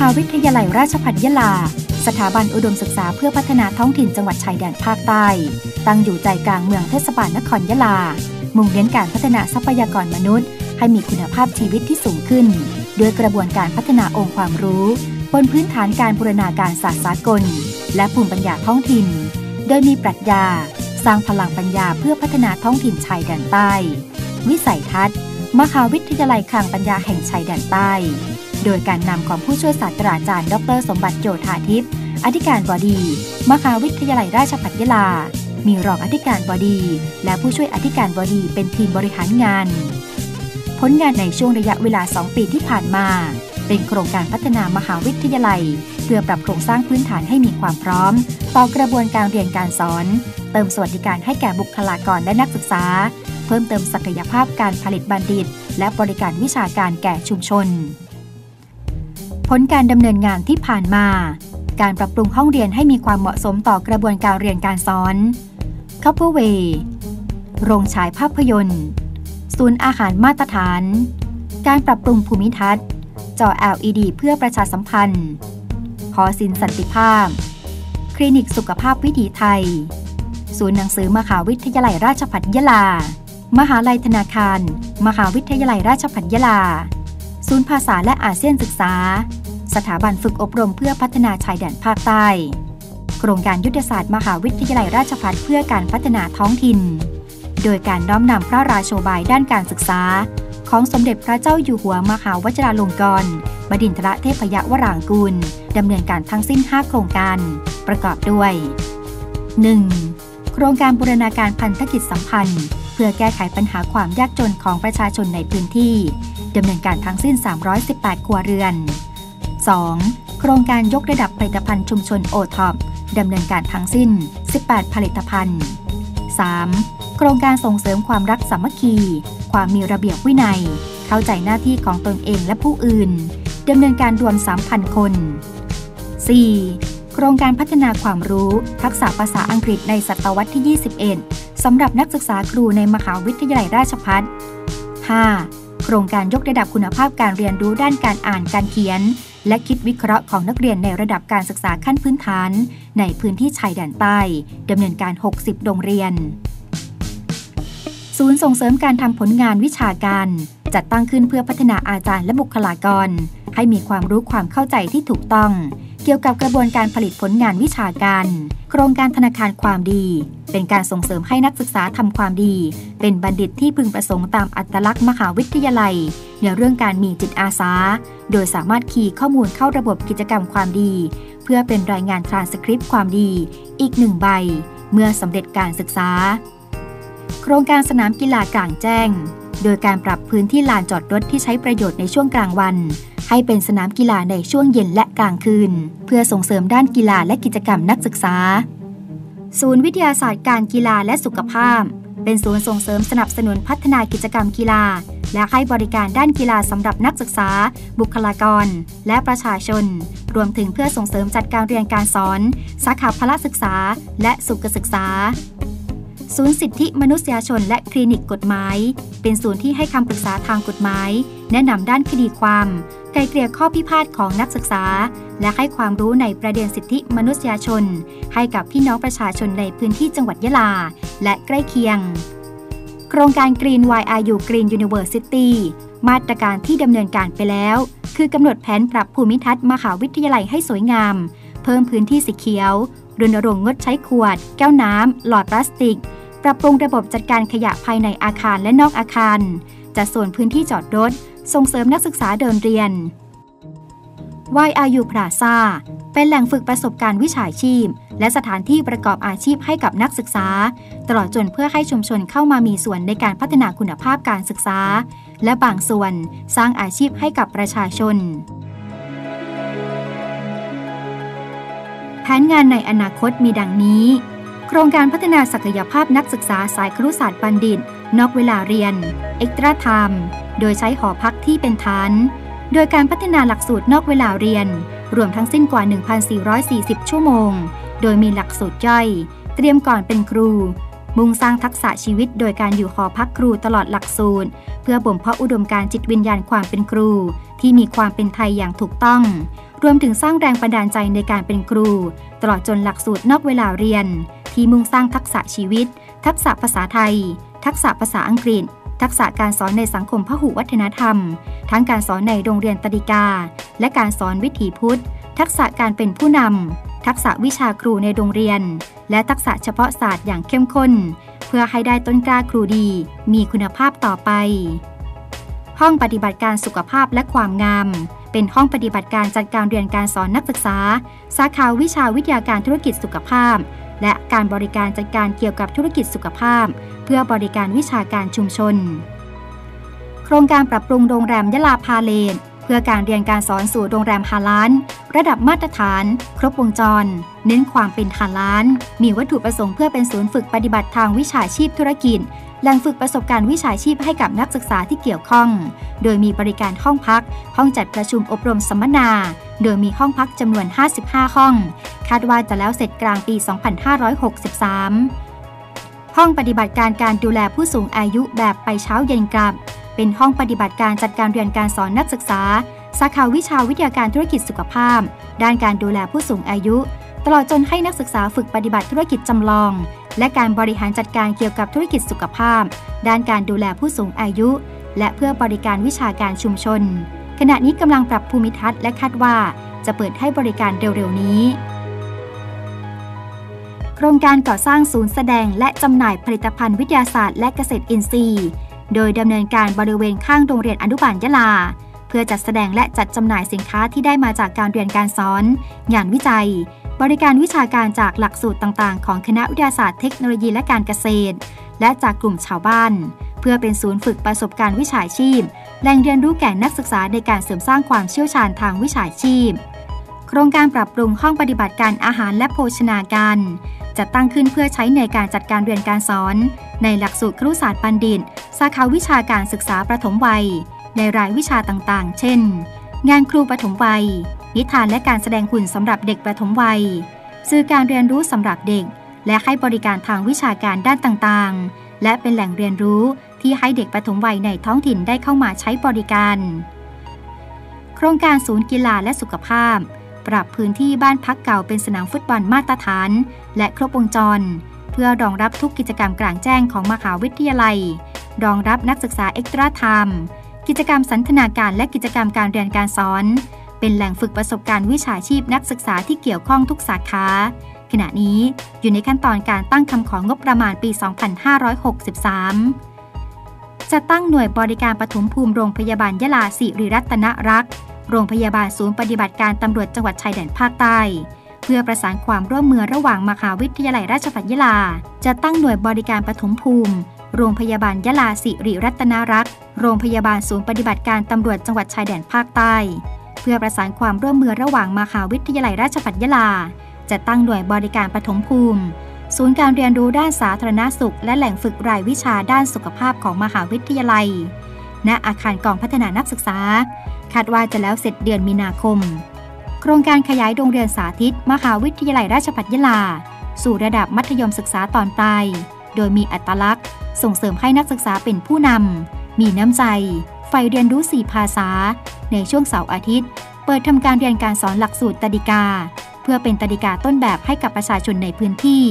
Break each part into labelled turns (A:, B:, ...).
A: หาวิทยาลัยราชภัฏยะลา สถาบันอุดมศึกษาเพื่อพัฒนาท้องถิ่นจังหวัดชายแดนภาคใต้ ตั้งอยู่ใจกลางเมืองเทศบาลนครยะลา มุ่งเน้นการพัฒนาทรัพยากรมนุษย์ ให้มีคุณภาพชีวิตที่สูงขึ้น ด้วยกระบวนการพัฒนาองค์ความรู้ บนพื้นฐานการบูรณาการศาสตร์สากล และภูมิปัญญาท้องถิ่น โดยมีปรัชญา สร้างพลังปัญญาเพื่อพัฒนาท้องถิ่นชายแดนใต้ วิสัยทัศน์ มหาวิทยาลัยคลังปัญญาแห่งชายแดนใต้ โดยการนำของผู้ช่วยศาสตราจารย์ ดร สมบัติโยธาทิพย์ อธิการบดีมหาวิทยาลัยราชภัฏยะลา มีรองอธิการบดี และผู้ช่วยอธิการบดีเป็นทีมบริหารงาน ผลงานในช่วงระยะเวลา 2 ปีที่ผ่านมา เป็นโครงการพัฒนามหาวิทยาลัย เพื่อปรับโครงสร้างพื้นฐานให้มีความพร้อม ต่อกระบวนการเรียนการสอน เติมสวัสดิการให้แก่บุคลากรและนักศึกษา เพิ่มเติมศักยภาพการผลิตบัณฑิต และบริการวิชาการแก่ชุมชน ผลการดำเนินงานที่ผ่านมา การปรับปรุงห้องเรียนให้มีความเหมาะสมต่อกระบวนการเรียนการสอนคัพเปอร์เวย์โรงฉายภาพยนตร์ ศูนย์อาหารมาตรฐาน การปรับปรุงภูมิทัศน์ จอ LED เพื่อประชาสัมพันธ์หอศิลป์สันติภาพ คลินิกสุขภาพวิถีไทย ศูนย์หนังสือมหาวิทยาลัยราชภัฏยะลา มหาลัยธนาคาร มหาวิทยาลัยราชภัฏยะลา ศูนย์ภาษาและอาเซียนศึกษา สถาบันฝึกอบรมเพื่อพัฒนาชายแดนภาคใต้ โครงการยุทธศาสตร์มหาวิทยาลัยราชภัฏเพื่อการพัฒนาท้องถิ่น โดยการน้อมนำพระราโชบายด้านการศึกษา ของสมเด็จพระเจ้าอยู่หัวมหาวชิราลงกรณ์บดินทรเทพยวรางกูลดำเนินการทั้งสิ้น 5 โครงการ ประกอบด้วย 1. โครงการบูรณาการพันธกิจสัมพันธ์ เพื่อแก้ไขปัญหาความยากจนของประชาชนในพื้นที่ดำเนินการทั้งสิ้น 318 ครัวเรือน 2. โครงการยกระดับผลิตภัณฑ์ชุมชนโอท็อปดำเนินการทั้งสิ้น 18 ผลิตภัณฑ์ 3. โครงการส่งเสริมความรักสามัคคี ความมีระเบียบวินัย เข้าใจหน้าที่ของตนเองและผู้อื่นดำเนินการรวม 3,000 คน 4. โครงการพัฒนาความรู้ ทักษะภาษาอังกฤษในศตวรรษที่ 21 สำหรับนักศึกษาครูในมหาวิทยาลัยราชภัฏ 5. โครงการยกระดับคุณภาพการเรียนรู้ด้านการอ่านการเขียน และคิดวิเคราะห์ของนักเรียนในระดับการศึกษาขั้นพื้นฐาน ในพื้นที่ชายแดนใต้ดำเนินการ 60 โรงเรียน ศูนย์ส่งเสริมการทำผลงานวิชาการ จัดตั้งขึ้นเพื่อพัฒนาอาจารย์และบุคลากร ให้มีความรู้ความเข้าใจที่ถูกต้อง เกี่ยวกับกระบวนการผลิตผลงานวิชาการ โครงการธนาคารความดี เป็นการส่งเสริมให้นักศึกษาทำความดี เป็นบัณฑิตที่พึงประสงค์ตามอัตลักษณ์มหาวิทยาลัย ในเรื่องการมีจิตอาสา โดยสามารถคีย์ข้อมูลเข้าระบบกิจกรรมความดี เพื่อเป็นรายงานทรานสคริปต์ความดี อีกหนึ่งใบ เมื่อสำเร็จการศึกษา โครงการสนามกีฬากลางแจ้ง โดยการปรับพื้นที่ลานจอดรถที่ใช้ประโยชน์ในช่วงกลางวัน ให้เป็นสนามกีฬาในช่วงเย็นและกลางคืน เพื่อส่งเสริมด้านกีฬาและกิจกรรมนักศึกษา ศูนย์วิทยาศาสตร์การกีฬาและสุขภาพ เป็นศูนย์ส่งเสริมสนับสนุนพัฒนากิจกรรมกีฬา และให้บริการด้านกีฬาสำหรับนักศึกษา บุคลากร และประชาชน รวมถึงเพื่อส่งเสริมจัดการเรียนการสอน สาขาพละศึกษา และสุขศึกษาศูนย์สิทธิมนุษยชนและคลินิกกฎหมาย เป็นศูนย์ที่ให้คำปรึกษาทางกฎหมาย แนะนำด้านคดีความ กลเกลี่ยข้อพิพาทของนักศึกษา และให้ความรู้ในประเด็นสิทธิมนุษยชน ให้กับพี่น้องประชาชนในพื้นที่จังหวัดยะลา และใกล้เคียง โครงการ Green YRU Green University มาตรการที่ดำเนินการไปแล้ว คือกำหนดแผนปรับภูมิทัศน์มหาวิทยาลัยให้สวยงาม เพิ่มพื้นที่สีเขียวรณรงค์งดใช้ขวด แก้วน้ำ หลอดพลาสติก ปรับปรุงระบบจัดการขยะภายในอาคารและนอกอาคาร จัดส่วนพื้นที่จอดรถ ส่งเสริมนักศึกษาเดินเรียน YRU Plaza เป็นแหล่งฝึกประสบการณ์วิชาชีพ และสถานที่ประกอบอาชีพให้กับนักศึกษา ตลอดจนเพื่อให้ชุมชนเข้ามามีส่วนในการพัฒนาคุณภาพการศึกษา และบางส่วนสร้างอาชีพให้กับประชาชน แผนงานในอนาคตมีดังนี้ โครงการพัฒนาศักยภาพนักศึกษาสายครุศาสตร์บัณฑิต นอกเวลาเรียน เอ็กตร้าไทม์โดยใช้หอพักที่เป็นฐาน โดยการพัฒนาหลักสูตรนอกเวลาเรียน รวมทั้งสิ้นกว่า 1,440 ชั่วโมง โดยมีหลักสูตรย่อย เตรียมก่อนเป็นครู มุ่งสร้างทักษะชีวิตโดยการอยู่หอพักครูตลอดหลักสูตร เพื่อบ่มเพาะอุดมการจิตวิญญาณความเป็นครู ที่มีความเป็นไทยอย่างถูกต้องรวมถึงสร้างแรงบันดาลใจในการเป็นครู ตลอดจนหลักสูตรนอกเวลาเรียน ที่มุ่งสร้างทักษะชีวิต ทักษะภาษาไทย ทักษะภาษาอังกฤษ ทักษะการสอนในสังคมพหุวัฒนธรรม ทั้งการสอนในโรงเรียนตดิกา และการสอนวิถีพุทธ ทักษะการเป็นผู้นำทักษะวิชาครูในโรงเรียน และทักษะเฉพาะศาสตร์อย่างเข้มข้น เพื่อให้ได้ต้นกล้าครูดี มีคุณภาพต่อไป ห้องปฏิบัติการสุขภาพและความงามเป็นห้องปฏิบัติการจัดการเรียนการสอนนักศึกษา สาขาวิชาวิทยาการธุรกิจสุขภาพ และการบริการจัดการเกี่ยวกับธุรกิจสุขภาพ เพื่อบริการวิชาการชุมชน โครงการปรับปรุงโรงแรมยะลาพาเลนเพื่อการเรียนการสอนสู่โรงแรมฮาลานระดับมาตรฐาน ครบวงจร เน้นความเป็นฮาลานมีวัตถุประสงค์เพื่อเป็นศูนย์ฝึกปฏิบัติทางวิชาชีพธุรกิจ แหล่งฝึกประสบการณ์วิชาชีพให้กับนักศึกษาที่เกี่ยวข้อง โดยมีบริการห้องพัก ห้องจัดประชุมอบรมสัมมนา โดยมีห้องพักจำนวน 55 ห้อง คาดว่าจะแล้วเสร็จกลางปี 2563 ห้องปฏิบัติการการดูแลผู้สูงอายุแบบไปเช้าเย็นกลับ เป็นห้องปฏิบัติการจัดการเรียนการสอนนักศึกษา สาขาวิชาวิทยาการธุรกิจสุขภาพ ด้านการดูแลผู้สูงอายุ ตลอดจนให้นักศึกษาฝึกปฏิบัติธุรกิจจำลอง และการบริหารจัดการเกี่ยวกับธุรกิจสุขภาพ ด้านการดูแลผู้สูงอายุ และเพื่อบริการวิชาการชุมชน ขณะนี้กำลังปรับภูมิทัศน์และคาดว่าจะเปิดให้บริการเร็วๆนี้ โครงการก่อสร้างศูนย์แสดงและจำหน่ายผลิตภัณฑ์วิทยาศาสตร์และเกษตรอินทรีย์ โดยดำเนินการบริเวณข้างโรงเรียนอนุบาลยะลา เพื่อจัดแสดงและจัดจำหน่ายสินค้าที่ได้มาจากการเรียนการสอน งานวิจัย บริการวิชาการจากหลักสูตรต่างๆ ของคณะวิทยาศาสตร์เทคโนโลยีและการเกษตร และจากกลุ่มชาวบ้าน เพื่อเป็นศูนย์ฝึกประสบการณ์วิชาชีพ แหล่งเรียนรู้แก่นักศึกษาในการเสริมสร้างความเชี่ยวชาญทางวิชาชีพ โครงการปรับปรุงห้องปฏิบัติการอาหารและโภชนาการจะตั้งขึ้นเพื่อใช้ในการจัดการเรียนการสอน ในหลักสูตรครุศาสตร์บัณฑิต สาขาวิชาการศึกษาประถมวัย ในรายวิชาต่างๆ เช่น งานครูประถมวัย นิทานและการแสดงหุ่นสำหรับเด็กประถมวัย สื่อการเรียนรู้สำหรับเด็ก และให้บริการทางวิชาการด้านต่างๆ และเป็นแหล่งเรียนรู้ที่ให้เด็กประถมวัยในท้องถิ่นได้เข้ามาใช้บริการ โครงการศูนย์กีฬาและสุขภาพ ปรับพื้นที่บ้านพักเก่าเป็นสนามฟุตบอลมาตรฐาน และครบวงจร เพื่อรองรับทุกกิจกรรมกลางแจ้งของมหาวิทยาลัย รองรับนักศึกษาเอ็กซ์ตร้าไทม์กิจกรรมสันทนาการและกิจกรรมการเรียนการสอน เป็นแหล่งฝึกประสบการณ์วิชาชีพนักศึกษาที่เกี่ยวข้องทุกสาขา ขณะนี้อยู่ในขั้นตอนการตั้งคำของงบประมาณปี 2563 จะตั้งหน่วยบริการปฐมภูมิโรงพยาบาลยะลาสิริรัตนรักษ์โรงพยาบาลศูนย์ปฏิบัติการตำรวจจังหวัดชายแดนภาคใต้ เพื่อประสานความร่วมมือระหว่างมหาวิทยาลัยราชภัฏยะลา จะตั้งหน่วยบริการปฐมภูมิ โรงพยาบาลยะลาสิริรัตนรักษ์โรงพยาบาลศูนย์ปฏิบัติการตำรวจจังหวัดชายแดนภาคใต้ พื่อประสานความร่วมมือระหว่างมหาวิทยาลัยราชภัฏยะลา จะตั้งหน่วยบริการปฐมภูมิ ศูนย์การเรียนรู้ด้านสาธารณสุข และแหล่งฝึกรายวิชาด้านสุขภาพของมหาวิทยาลัย ณอาคารกองพัฒนานักศึกษา คาดว่าจะแล้วเสร็จเดือนมีนาคม โครงการขยายโรงเรียนสาธิต มหาวิทยาลัยราชภัฏยะลา สู่ระดับมัธยมศึกษาตอนปลายโดยมีอัตลักษณ์ ส่งเสริมให้นักศึกษาเป็นผู้นำมีน้ำใจ ไฟเรียนรู้สี่ภาษา ในช่วงเสาร์อาทิตย์ เปิดทำการเรียนการสอนหลักสูตรตดิกา เพื่อเป็นตดิกาต้นแบบให้กับประชาชนในพื้นที่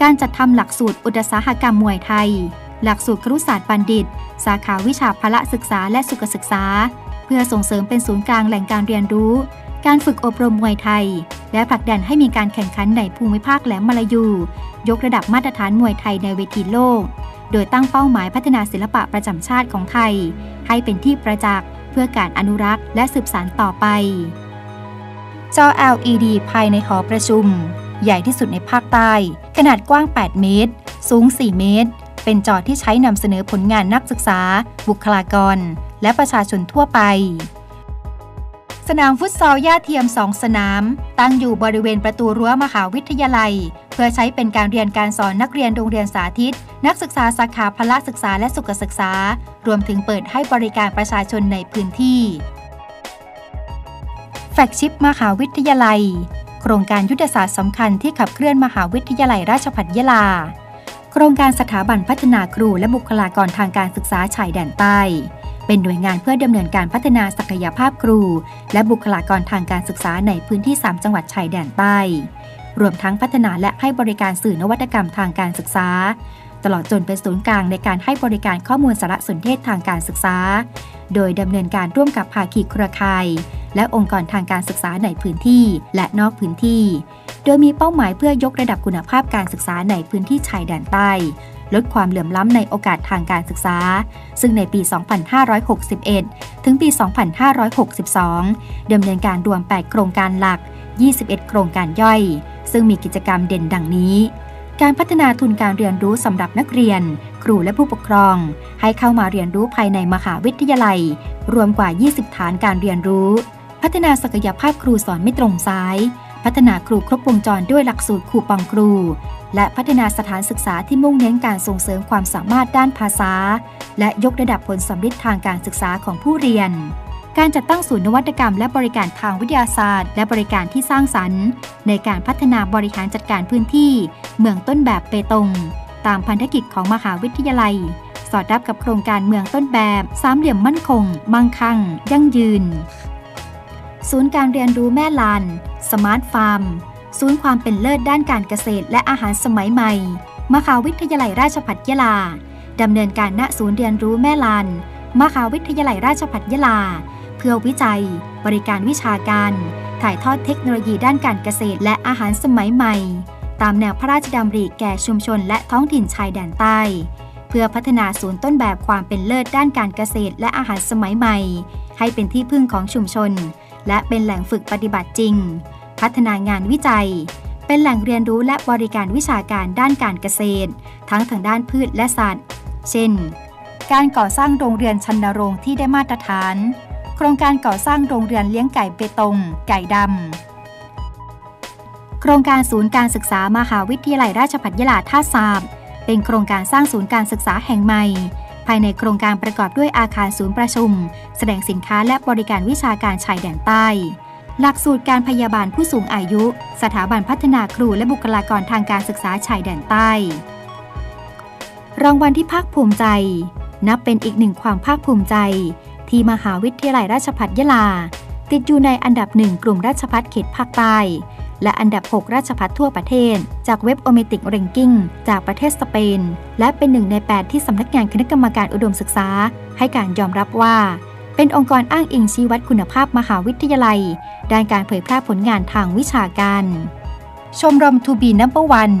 A: การจัดทำหลักสูตรอุตสาหกรรมมวยไทย หลักสูตรครุศาสตร์บัณฑิต สาขาวิชาพละศึกษาและสุขศึกษา เพื่อส่งเสริมเป็นศูนย์กลางแหล่งการเรียนรู้ การฝึกอบรมมวยไทย และผลักดันให้มีการแข่งขันในภูมิภาคแหลมมาลายู ยกระดับมาตรฐานมวยไทยในเวทีโลก โดยตั้งเป้าหมายพัฒนาศิลปะประจำชาติของไทย ให้เป็นที่ประจักษ์ เพื่อการอนุรักษ์และสืบสานต่อไป จอ LED ภายในหอประชุม ใหญ่ที่สุดในภาคใต้ ขนาดกว้าง 8 เมตร สูง 4 เมตร เป็นจอที่ใช้นำเสนอผลงานนักศึกษา บุคลากร และประชาชนทั่วไป สนามฟุตซอลหญ้าเทียมสองสนาม ตั้งอยู่บริเวณประตูรั้วมหาวิทยาลัย เพื่อใช้เป็นการเรียนการสอนนักเรียนโรงเรียนสาธิต นักศึกษาสาขาพละศึกษาและสุขศึกษา รวมถึงเปิดให้บริการประชาชนในพื้นที่ แฟกชิปมหาวิทยาลัย โครงการยุทธศาสตร์สำคัญที่ขับเคลื่อนมหาวิทยาลัยราชภัฏยะลา โครงการสถาบันพัฒนาครูและบุคลากรทางการศึกษาชายแดนใต้เป็นหน่วยงานเพื่อดำเนินการพัฒนาศักยภาพครู และบุคลากรทางการศึกษาในพื้นที่ 3 จังหวัดชายแดนใต้ รวมทั้งพัฒนาและให้บริการสื่อนวัตกรรมทางการศึกษา ตลอดจนเป็นศูนย์กลางในการให้บริการข้อมูลสารสนเทศทางการศึกษา โดยดำเนินการร่วมกับภาคีเครือข่ายและองค์กรทางการศึกษาในพื้นที่และนอกพื้นที่ โดยมีเป้าหมายเพื่อยกระดับคุณภาพการศึกษาในพื้นที่ชายแดนใต้ ลดความเหลื่อมล้ำในโอกาสทางการศึกษา ซึ่งในปี 2561 ถึงปี 2562 ดำเนินการรวม 8 โครงการหลัก 21 โครงการย่อย ซึ่งมีกิจกรรมเด่นดังนี้ การพัฒนาทุนการเรียนรู้สำหรับนักเรียน ครูและผู้ปกครอง ให้เข้ามาเรียนรู้ภายในมหาวิทยาลัย รวมกว่า 20 ฐานการเรียนรู้ พัฒนาศักยภาพครูสอนไม่ตรงซ้าย พัฒนาครูครบวงจรด้วยหลักสูตรครูปองครู และพัฒนาสถานศึกษาที่มุ่งเน้นการส่งเสริมความสามารถด้านภาษา และยกระดับผลสำเร็จทางการศึกษาของผู้เรียน การจัดตั้งศูนย์นวัตกรรมและบริการทางวิทยาศาสตร์ และบริการที่สร้างสรรค์ ในการพัฒนาบริหารจัดการพื้นที่ เมืองต้นแบบเปตง ตามพันธกิจของมหาวิทยาลัย สอดรับกับโครงการเมืองต้นแบบ สามเหลี่ยมมั่นคง มั่งคั่ง ยั่งยืน ศูนย์การเรียนรู้แม่ลานสมาร์ทฟาร์ม ศูนย์ความเป็นเลิศด้านการเกษตรและอาหารสมัยใหม่ มหาวิทยาลัยราชภัฏยะลา ดำเนินการณศูนย์เรียนรู้แม่ลานมหาวิทยาลัยราชภัฏยะลา เพื่อวิจัย บริการวิชาการ ถ่ายทอดเทคโนโลยีด้านการเกษตรและอาหารสมัยใหม่ ตามแนวพระราชดำริแก่ชุมชนและท้องถิ่นชายแดนใต้เพื่อพัฒนาศูนย์ต้นแบบความเป็นเลิศด้านการเกษตรและอาหารสมัยใหม่ ให้เป็นที่พึ่งของชุมชน และเป็นแหล่งฝึกปฏิบัติจริง พัฒนางานวิจัย เป็นแหล่งเรียนรู้และบริการวิชาการด้านการเกษตร ทั้งทางด้านพืชและสัตว์ เช่น การก่อสร้างโรงเรียนชันนรงที่ได้มาตรฐาน โครงการก่อสร้างโรงเรียนเลี้ยงไก่เปตง ไก่ดำ โครงการศูนย์การศึกษามหาวิทยาลัยราชภัฏยะลาท่าสาบเป็นโครงการสร้างศูนย์การศึกษาแห่งใหม่ ภายในโครงการประกอบด้วยอาคารศูนย์ประชุม แสดงสินค้าและบริการวิชาการชายแดนใต้ หลักสูตรการพยาบาลผู้สูงอายุ สถาบันพัฒนาครูและบุคลากรทางการศึกษาชายแดนใต้ รางวัลที่ภาคภูมิใจ นับเป็นอีกหนึ่งความภาคภูมิใจ ที่มหาวิทยาลัยราชภัฏยะลา ติดอยู่ในอันดับหนึ่งกลุ่มราชภัฏเขตภาคใต้ และอันดับ 6 ราชพัฒทั่วประเทศ จากเว็บโอเมติกเรนกิ้งจากประเทศสเปน และเป็นหนึ่งใน 8 ที่สำนักงานคณะกรรมการอุดมศึกษา ให้การยอมรับว่า เป็นองค์กรอ้างอิงชี้วัดคุณภาพมหาวิทยาลัย ด้านการเผยแพร่ผลงานทางวิชาการ ชมรมทูบีนัมเบอร์วัน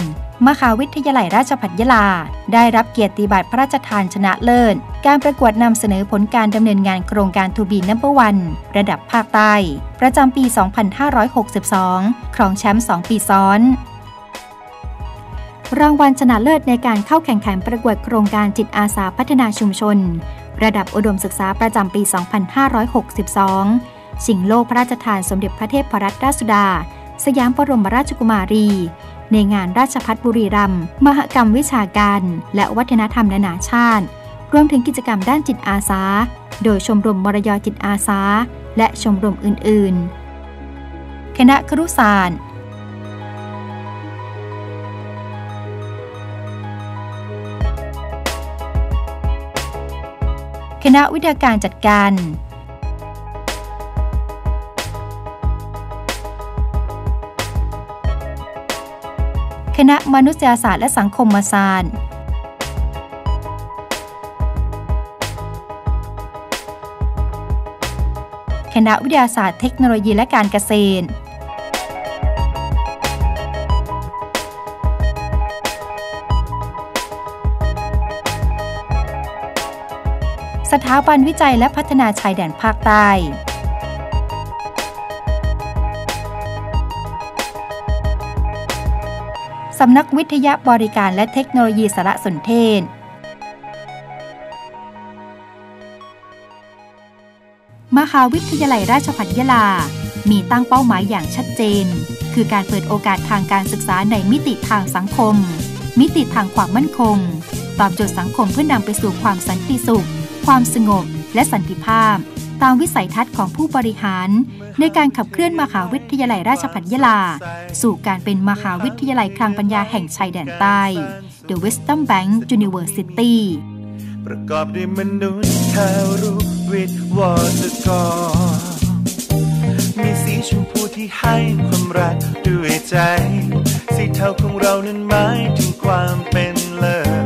A: มหาวิทยาลัยราชภัฏยะลา ได้รับเกียรติบัตรพระราชทานชนะเลิศ การประกวดนำเสนอผลการดำเนินงานโครงการทูบีนัมเบอร์วันระดับภาคใต้ ประจำปี 2562 ครองแชมป์ 2 ปีซ้อนรางวัลชนะเลิศในการเข้าแข่งขันประกวดโครงการจิตอาสาพัฒนาชุมชน ระดับอุดมศึกษาประจำปี 2562 ชิงโลกพระราชทานสมเด็จพระเทพรัตนราชสุดา สยามบรมราชกุมารี ในงานราชพัฒบุรีรัมย์มหกรรมวิชาการ และวัฒนธรรมนานาชาติ รวมถึงกิจกรรมด้านจิตอาสา โดยชมรมมรยจิตอาสา และชมรมอื่น ๆ คณะครุศาสตร์คณะวิทยาการจัดการ คณะมนุษยศาสตร์และสังคมศาสตร์คณะวิทยาศาสตร์เทคโนโลยีและการเกษตร สถาบันวิจัยและพัฒนาชายแดนภาคใต้ำนักวิทยาบริการและเทคโนโลยีสารสนเทศ มหาวิทยาลัยราชภัฏยะลา มีตั้งเป้าหมายอย่างชัดเจน คือการเปิดโอกาสทางการศึกษาในมิติทางสังคม มิติทางความมั่นคง ตอบโจทย์สังคมเพื่อนำไปสู่ความสันติสุข ความสงบ และสันติภาพ ตามวิสัยทัศน์ของผู้บริหาร ในการขับเคลื่อนมหาวิทยาลัยราชภัฏยะลา สู่การเป็นมหาวิทยาลัยคลังปัญญาแห่งชายแดนใต้ The Wisdom Bank University
B: ประกอบด้วยมนุษย์ข่ารู้วิทย์วอตกรมีสีชมพูที่ให้ความรักด้วยใจ สีเทาของเรานั้นหมายถึงความเป็นเลิศ